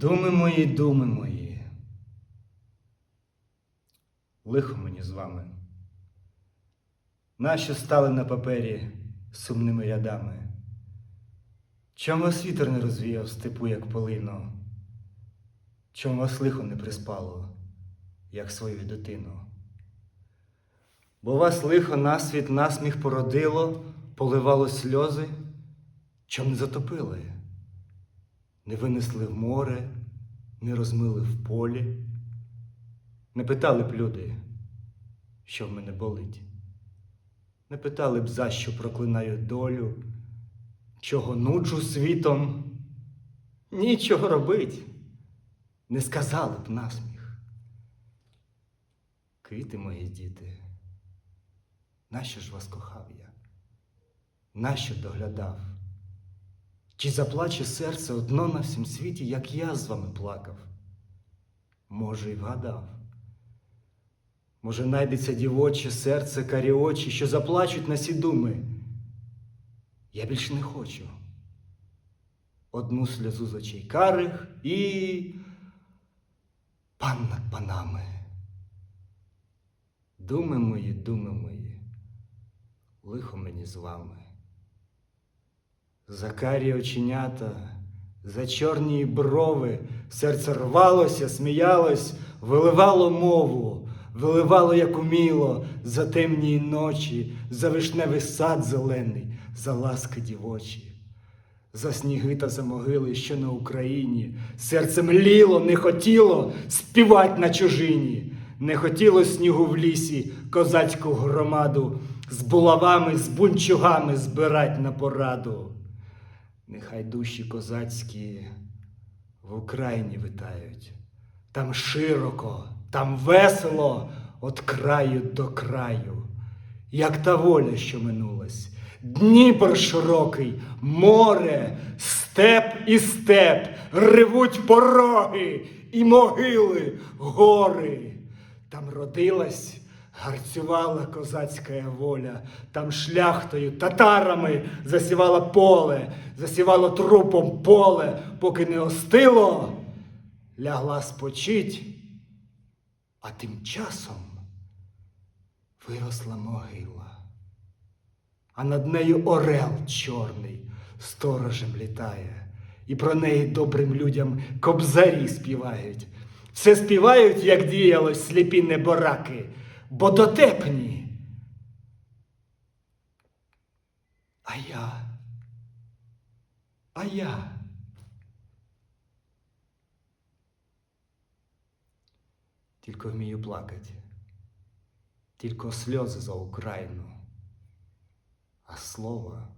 Думи мої, думи мої. Лихо мені з вами. Нащо стали на папері сумними рядами? Чом вас вітер не розвіяв степу, як полину? Чом вас лихо не приспало, як свою дитину? Бо вас лихо насвіт насміх породило, поливало сльози, чом не затопили? Не винесли в море, не розмили в полі, не питали б люди, що в мене болить, не питали б, за що проклинаю долю, чого нуджу світом, нічого робить, не сказали б насміх. Квіти мої діти, нащо ж вас кохав я? Нащо доглядав? Чи заплаче серце одно на всім світі, як я з вами плакав? Може, й вгадав. Може, найдеться дівоче серце, карі очі, що заплачуть на сі думи. Я більше не хочу. Одну сльозу з очей карих і пан над панами. Думи мої, думи мої, лихо мені з вами. За карі оченята, за чорні брови, серце рвалося, сміялось, виливало мову, виливало, як уміло, за темні ночі, за вишневий сад зелений, за ласки дівочі, за сніги та за могили, що на Україні, серце мліло, не хотіло співать на чужині, не хотіло снігу в лісі, козацьку громаду, з булавами, з бунчугами збирать на пораду. Нехай душі козацькі в Україні витають. Там широко, там весело от краю до краю, як та воля, що минулась. Дніпр широкий, море, степ і степ, ревуть пороги і могили, гори. Там родилась Гарцювала козацька воля, там шляхтою, татарами засівала поле, засівало трупом поле, поки не остило, лягла спочить, а тим часом виросла могила, а над нею орел чорний сторожем літає, і про неї добрим людям кобзарі співають. Все співають, як діялось сліпі небораки бо дотепні. А я, а я. Тільки вмію плакати, тільки сльози за Україну, а слова